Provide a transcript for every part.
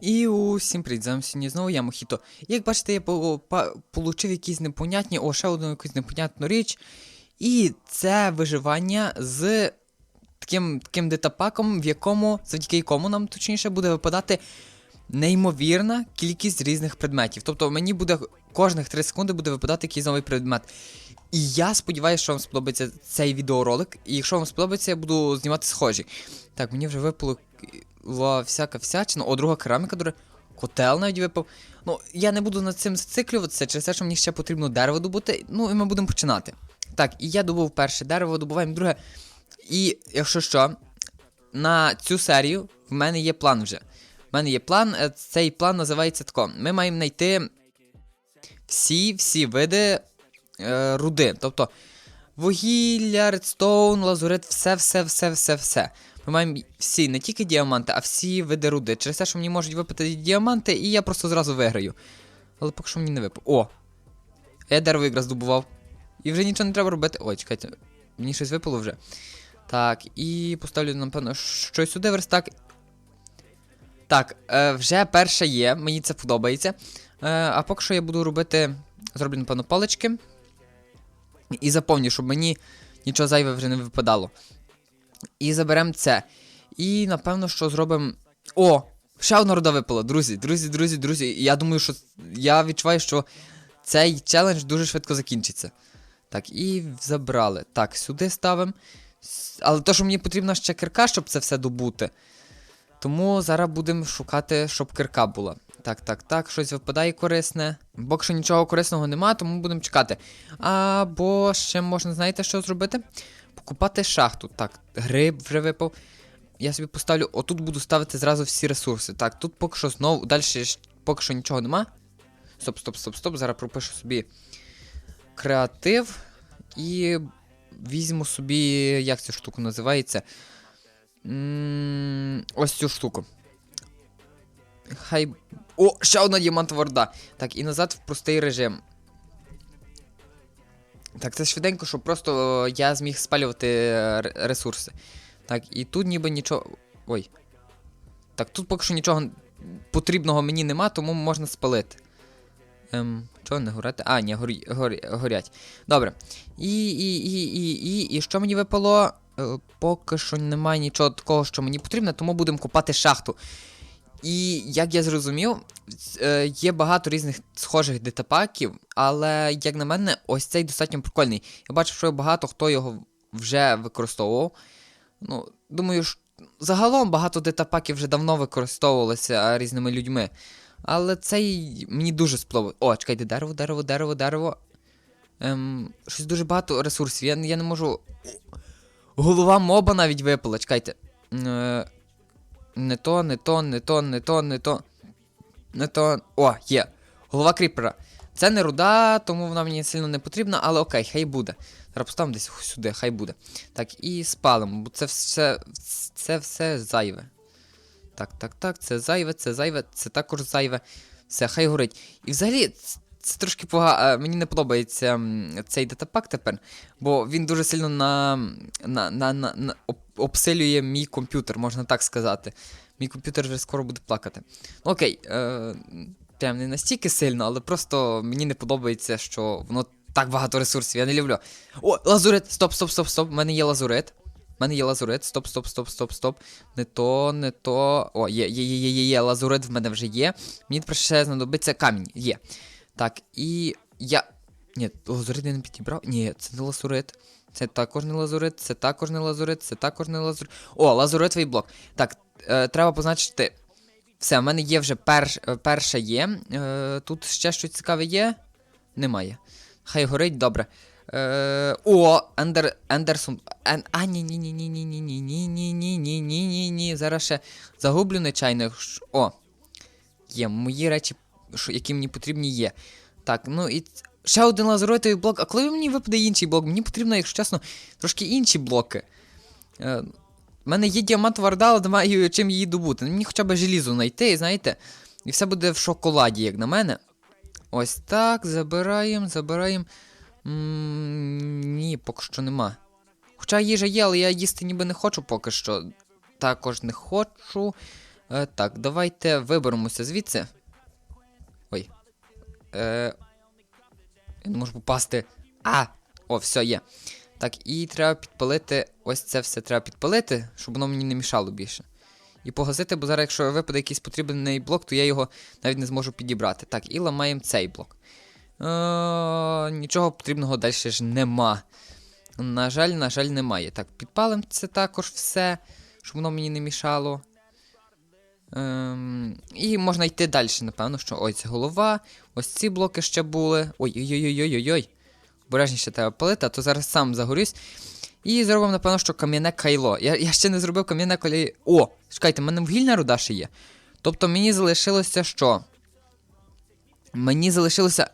І усім привіт, з вами сьогодні знову я Мохіто. Як бачите, я по- получив якісь непонятні, о, ще одну якусь непонятну річ. І це виживання з таким, таким детапаком, в якому, завдяки якому нам точніше буде випадати неймовірна кількість різних предметів. Тобто мені буде кожних 3 секунди буде випадати якийсь новий предмет. І я сподіваюся, що вам сподобається цей відеоролик. І якщо вам сподобається, я буду знімати схожі. Так, мені вже випало всяка всячина. О, друга кераміка, дуре. Котел навіть випав. Ну, я не буду над цим зациклюватися, через те, що мені ще потрібно дерево добути. Ну, і ми будемо починати. Так, і я добув перше дерево, добуваємо друге. І якщо що, на цю серію в мене є план вже. В мене є план, е, цей план називається тако. Ми маємо знайти всі всі види е, руди. Тобто вугілля, редстоун, лазурит, все, все, все, все, все. Ми маємо всі, не тільки діаманти, а всі види руди. Через те, що мені можуть випити діаманти, і я просто зразу виграю. Але поки що мені не випав. О! Я дерево якраз добував. І вже нічого не треба робити. Ой, чекайте, мені щось випало вже. Так, і поставлю, напевно, щось сюди верстак. Так, е, вже перше є, мені це подобається. Е, а поки що я буду робити. Зроблю, напевно, палички. І заповню, щоб мені нічого зайве вже не випадало. І заберемо це. І напевно, що зробимо. О! Ще одна руда випала, друзі, друзі, друзі, друзі. Я думаю, що я відчуваю, що цей челендж дуже швидко закінчиться. Так, і забрали. Так, сюди ставимо. Але то, що мені потрібна ще кирка, щоб це все добути. Тому зараз будемо шукати, щоб кирка була. Так, так, так, щось випадає корисне. Що нічого корисного нема, тому будемо чекати. Або ще можна, знаєте, що зробити? Покупати шахту. Так, гриб вже випав. Я собі поставлю, отут буду ставити зразу всі ресурси. Так, тут поки що знову, далі поки що нічого нема. Стоп, стоп, стоп, стоп. Зараз пропишу собі креатив. І візьму собі. Як цю штуку називається? М, Ось цю штуку. Хай. О, ще одна діамантова руда. Так, і назад в простий режим. Так, це швиденько, щоб просто е, я зміг спалювати е, ресурси. Так, і тут ніби нічого. Ой. Так, тут поки що нічого потрібного мені нема, тому можна спалити. Ем, чого не горати? А, ні, горі, горі, горять. Добре. І, і, і, і, і, і що мені випало? Е, поки що немає нічого такого, що мені потрібно, тому будемо копати шахту. І як я зрозумів, е, є багато різних схожих детапаків, але, як на мене, ось цей достатньо прикольний. Я бачив, що багато хто його вже використовував. Ну, думаю, ж, загалом багато детапаків вже давно використовувалися різними людьми. Але цей мені дуже сподобався. О, чекайте, дерево, дерево, дерево, дерево. Ем, щось дуже багато ресурсів. Я, я не можу. Голова моба навіть випала, чекайте. Е, не то, не то, не то, не то, не то. Не то. О, є. Голова кріпера. Це не руда, тому вона мені сильно не потрібна, але окей, хай буде. Зараз поставимо десь сюди, хай буде. Так, і спалимо, бо це все. Це все зайве. Так, так, так, це зайве, це зайве, це також зайве. Все, хай горить. І взагалі, це трошки пога... е, Мені не подобається цей датапак тепер, бо він дуже сильно на... На... На... На... на... обсилює мій комп'ютер, можна так сказати. Мій комп'ютер вже скоро буде плакати. Окей, е... прям не настільки сильно, але просто мені не подобається, що воно так багато ресурсів, я не люблю. О, лазурит! Стоп, стоп, стоп, стоп. У мене є лазурит. У мене є лазурит. Стоп, стоп, стоп, стоп, стоп. Не то, не то. О, є, є, є, є, є. Лазурит в мене вже є. Мені тепер ще знадобиться камінь. Є. Так, і я. Ні, лазурит я не підібрав. Ні, це не лазурит. Це також не лазурит, це також не лазурит, це також не лазурит. О, лазуритовий блок. Так, е, треба позначити. Все, в мене є вже перш, е, перше є. Е, тут ще щось цікаве є? Немає. Хай горить, добре. Е, о, Ендер, Ендерсон. Ен, а, ні, ні, ні, ні, ні, ні, ні, ні, ні, ні, ні, ні, ні, ні. Зараз ще загублю нечайно. О. Є, мої речі, які мені потрібні, є. Так, ну і ще один лазуритовий блок. А коли мені випаде інший блок? Мені потрібно, якщо чесно, трошки інші блоки. Е, в мене є діамантова руда, але немає чим її добути. Мені хоча б желізо знайти, знаєте. І все буде в шоколаді, як на мене. Ось так, забираємо, забираємо. Ні, поки що нема. Хоча їжа є, але я їсти ніби не хочу поки що. Також не хочу. Е, так, давайте виберемося звідси. Е, я не можу попасти. А! О, все, є. Так, і треба підпалити. Ось це все треба підпалити, щоб воно мені не мішало більше. І погасити, бо зараз, якщо випаде якийсь потрібний блок, то я його навіть не зможу підібрати. Так, і ламаємо цей блок. Е, нічого потрібного далі ж нема. На жаль, на жаль, немає. Так, підпалимо це також все, щоб воно мені не мішало. Ем, і можна йти далі, напевно, що ось голова, ось ці блоки ще були. Ой-ой-ой-ой-ой-ой. Обережніше треба палити, а то зараз сам загорюсь. І зробимо, напевно, що кам'яне кайло. Я, я ще не зробив кам'яне кайло. О! Чекайте, в мене вугільна руда ще є. Тобто мені залишилося що? Мені залишилося.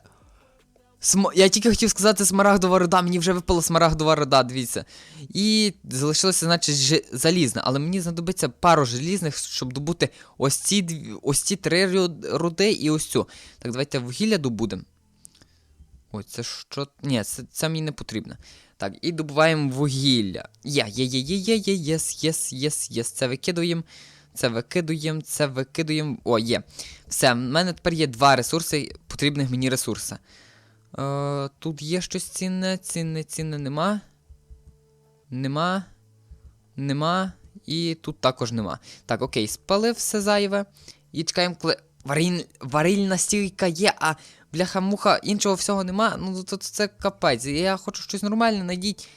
См... Я тільки хотів сказати смарагдова руда, мені вже випала смарагдова руда, дивіться. І залишилося, значить, ж... залізна. Але мені знадобиться пару желізних, щоб добути ось ці ось ці три руди і ось цю. Так, давайте вугілля добудемо. Ой, це що? Ні, це, це мені не потрібно. Так, і добуваємо вугілля. Є, є, є, є, є, є, єс, єс, єс, єс. Це викидуємо. Це викидуємо, це викидуємо. О, є. Все, в мене тепер є два ресурси, потрібних мені ресурси. Е, тут є щось цінне, цінне, цінне нема. Нема. Нема. І тут також нема. Так, окей, спалив все зайве. І чекаємо, коли варіль... варильна стійка є, а бляха-муха, іншого всього нема. Ну то, це капець. Я хочу щось нормальне, найдіть.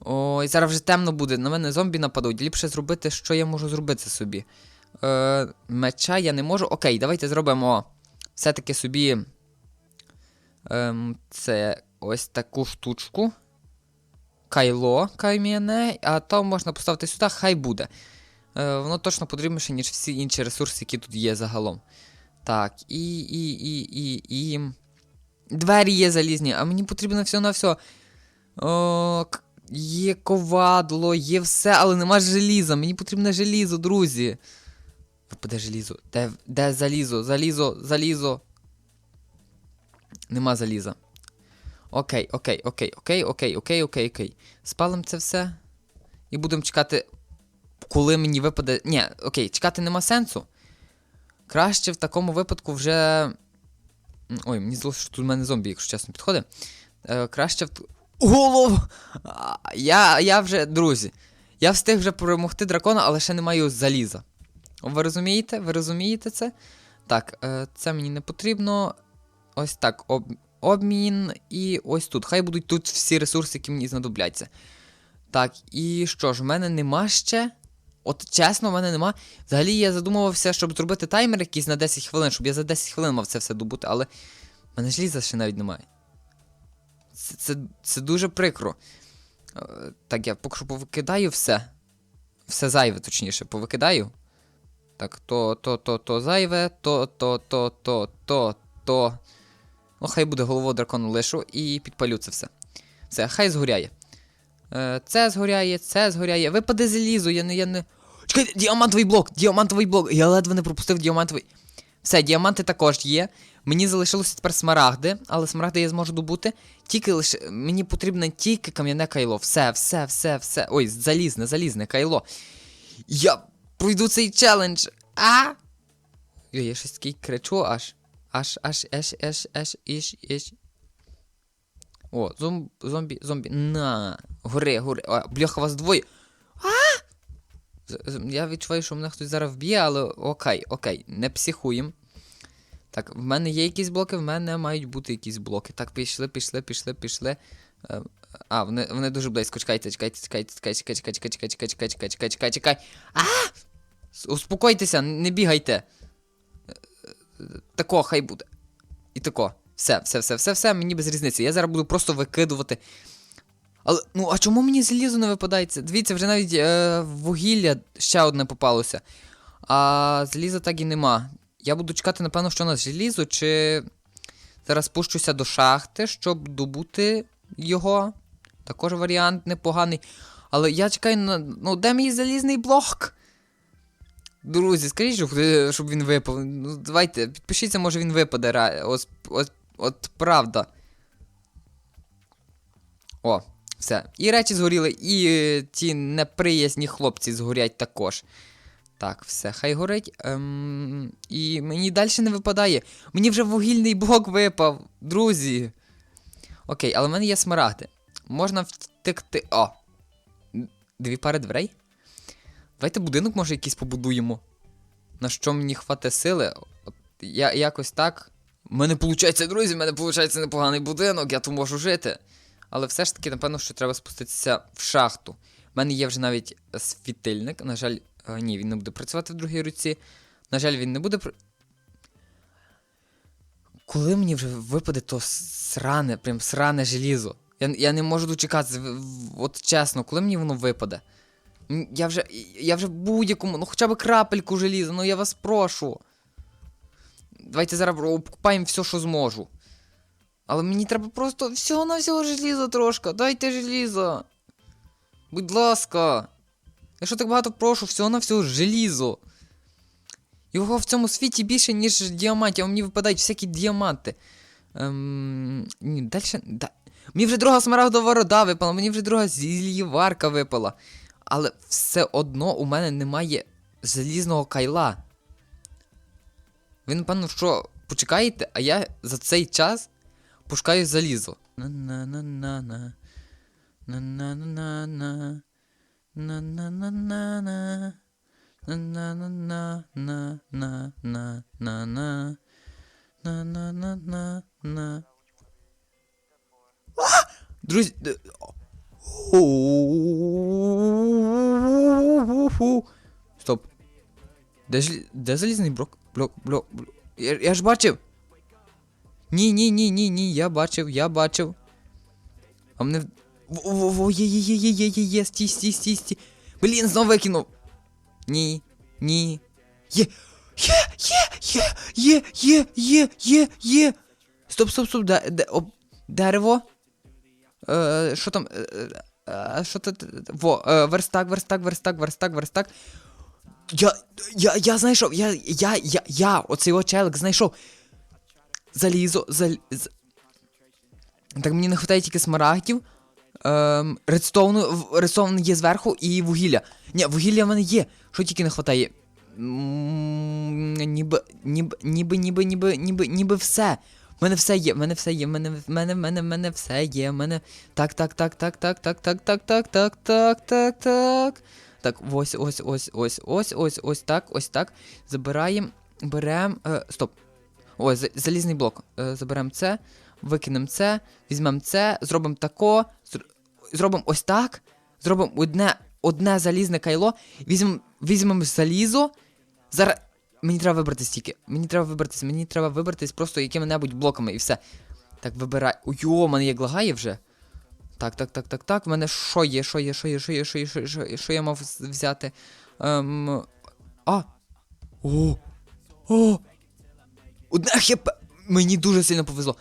Ой, зараз вже темно буде, на мене зомбі нападуть. Ліпше зробити, що я можу зробити собі. Е, меча я не можу. Окей, давайте зробимо все-таки собі. Ем, це ось таку штучку. Кайло кам'яне, а то можна поставити сюди, хай буде. Е, воно точно потрібніше, ніж всі інші ресурси, які тут є загалом. Так, і. і, і, і, і. Двері є залізні, а мені потрібно все на все. О, є ковадло, є все, але нема желіза. Мені потрібно желізо, друзі. Випаде желізо. Де, де залізо? Залізо, залізо. Нема заліза. Окей, окей, окей, окей, окей, окей, окей, окей. Спалим це все. І будемо чекати, коли мені випаде. Ні, окей, чекати нема сенсу. Краще в такому випадку вже. Ой, мені здалося, що тут в мене зомбі, якщо чесно, підходить. Е, краще в. Голов! Я, я вже, друзі. Я встиг вже перемогти дракона, але ще не маю заліза. Ви розумієте? Ви розумієте це? Так, е, це мені не потрібно. Ось так, об, обмін і ось тут. Хай будуть тут всі ресурси, які мені знадобляться. Так, і що ж, в мене нема ще. От чесно, в мене нема. Взагалі я задумувався, щоб зробити таймер якийсь на 10 хвилин, щоб я за 10 хвилин мав це все добути, але в мене ж ліза ще навіть немає. Це, це, це дуже прикро. Е, Так, я поки що повикидаю все. Все зайве, точніше, повикидаю. Так, то, то, то, то зайве, то, то, то, то, то, то. Ну, хай буде голову дракону лишу і підпалю це все. Все, хай згоряє. Е, це згоряє, це згоряє. Випаде залізо, я не. я не. Чекайте, діамантовий блок! Діамантовий блок! Я ледве не пропустив діамантовий. Все, діаманти також є. Мені залишилося тепер смарагди, але смарагди я зможу добути. Тільки лише. Мені потрібне тільки кам'яне кайло. Все, все, все, все. Ой, залізне, залізне кайло. Я пройду цей челендж. А? Я щось такий кричу аж. Аж, аж, аж, аж, аж, іш, іш. О, зом, зомбі, зомбі. На. Гори, гори. А, бляха, вас двоє. А! Я відчуваю, що мене хтось зараз вб'є, але окей, окей, не психуємо. Так, в мене є якісь блоки, в мене мають бути якісь блоки. Так, пішли, пішли, пішли, пішли. Е, А, вони, вони дуже близько. Чекайте, чекайте, чекайте, чекайте, чекайте, чекайте, чекайте, чекайте, чекайте, чекайте, чекайте, чекайте. А! Успокойтеся, не бігайте. Тако, хай буде. І тако. Все, все, все, все, все, мені без різниці. Я зараз буду просто викидувати. Але, ну, а чому мені залізо не випадається? Дивіться, вже навіть е, вугілля ще одне попалося. А заліза так і нема. Я буду чекати, напевно, що на залізо, чи зараз спущуся до шахти, щоб добути його. Також варіант непоганий. Але я чекаю на. Ну, де мій залізний блок? Друзі, скажіть, щоб, е, він випав. Ну, давайте, підпишіться, може він випаде. Ось, от, от правда. О, все. І речі згоріли, і е, ті неприязні хлопці згорять також. Так, все, хай горить. Ем, і мені далі не випадає. Мені вже вугільний блок випав, друзі. Окей, але в мене є смарагди. Можна втекти. О! Дві пари дверей. Давайте будинок, може, якийсь побудуємо. На що мені хватить сили. От, я, якось так. У мене виходить, друзі, в мене виходить непоганий будинок, я тут можу жити. Але все ж таки, напевно, що треба спуститися в шахту. У мене є вже навіть світильник. На жаль, е, ні, він не буде працювати в другій руці. На жаль, він не буде. пр- Коли мені вже випаде то сране, прям сране желізо. Я, я не можу дочекатися. От чесно, коли мені воно випаде? Я вже. Я вже будь-якому, ну хоча б крапельку желіза, ну я вас прошу. Давайте зараз покупаємо все, що зможу. Але мені треба просто всього на всього желіза трошки. Дайте желізо. Будь ласка. Я що так багато прошу, всього на всього желізо. Його в цьому світі більше, ніж діамантів, а мені випадають всякі діаманти. Ем, ні, далі. Да. Мені вже друга смарагдова рода випала, мені вже друга зільєварка випала. Але все одно у мене немає залізного кайла. Ви, напевно, що почекаєте, а я за цей час пошукаю залізо. На-на-на-на-на. На-на-на-на-на. На-на-на-на-на-на-на-на. На-на-на-на-на. Друзі. Де, ж, де залізний блок? Блок, блок, блок. Я, я ж бачив. Ні, ні, ні, ні, ні, я бачив, я бачив. А мене. Во-во-во, є, є, є, є, є, є, стій, стій, стій, стій. Блін, знову викинув. Ні, ні. Є. Є, є, є, є, є, є, є. Стоп, стоп, стоп, де, де, о, дерево. Е, що там? Е, е, е, що тут? Во, е, верстак, верстак, верстак, верстак, верстак. Я, я, я знайшов, я, я, я, я, оцей його челик знайшов. Залізо, зал... Так мені не вистачає тільки смарагдів. Ем, редстоуну, редстоун є зверху і вугілля. Ні, вугілля в мене є. Що тільки не вистачає? Ніби, ніби, ніби, ніби, ніби, ніби все. В мене все є, в мене все є, в мене, в мене, в мене, в мене все є, в мене. Так, так, так, так, так, так, так, так, так, так, так, так, так. Так, ось, ось, ось, ось, ось, ось, ось так, ось так. Забираємо, беремо. Е, стоп. Ось, залізний блок. Е, заберемо це, викинемо це, візьмемо це, зробимо тако, зр- зробимо ось так, зробимо одне, одне залізне кайло, візьмемо, візьмемо залізо. Зараз. Мені треба вибратись тільки. Мені треба вибратись, мені треба вибратись просто якими-небудь блоками і все. Так, вибирай. Ой, мене як лагає вже. Так, так, так, так, так. В мене що є, що є, що є, що є, що є, що є, що я мав взяти? Ем... А! О! О! Одне хп! Мені дуже сильно повезло.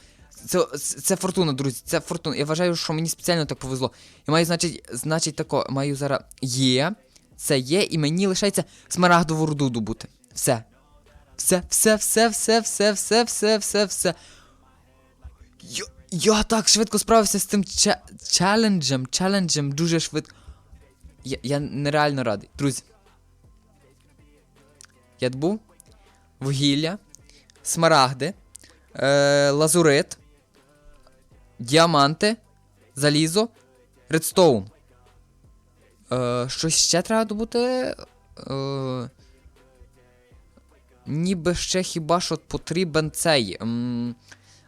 Це, це, фортуна, друзі, це фортуна. Я вважаю, що мені спеціально так повезло. Я маю, значить, значить тако, маю зараз є, це є, і мені лишається смарагдову руду добути. Все. Все, все, все, все, все, все, все, все, все. Я, я так швидко справився з цим челенджем, челенджем дуже швидко. Я, я нереально радий. Друзі. Я добув вугілля, смарагди, е, лазурит, діаманти, залізо, редстоун. Е, щось ще треба добути. Е, ніби ще хіба що потрібен цей. М,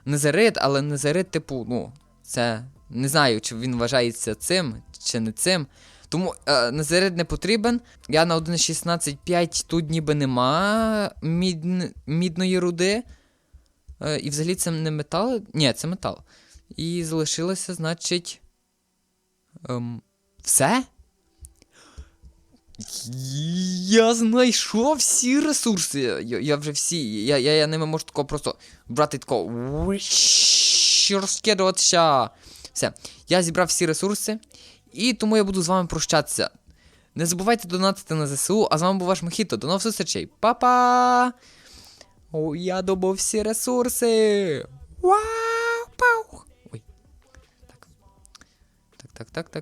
незерит, але незерит, типу, ну, це. Не знаю, чи він вважається цим, чи не цим. Тому е, незерит не потрібен. Я на 1.16.5 тут ніби нема мідн- мідної руди. Е, і взагалі це не метал. Ні, це метал. І залишилося, значить. Ем, все? Я знайшов всі ресурси. Я, я вже всі. Я, я, я ними можу такого просто брати виш, Розкидуватися. Все. Я зібрав всі ресурси. І тому я буду з вами прощатися. Не забувайте донатити на ЗСУ, а з вами був ваш Мохіто. До нових зустрічей. Па-па! О, я добув всі ресурси. Вау! Пау! Ой. Так. Так, так, так, так.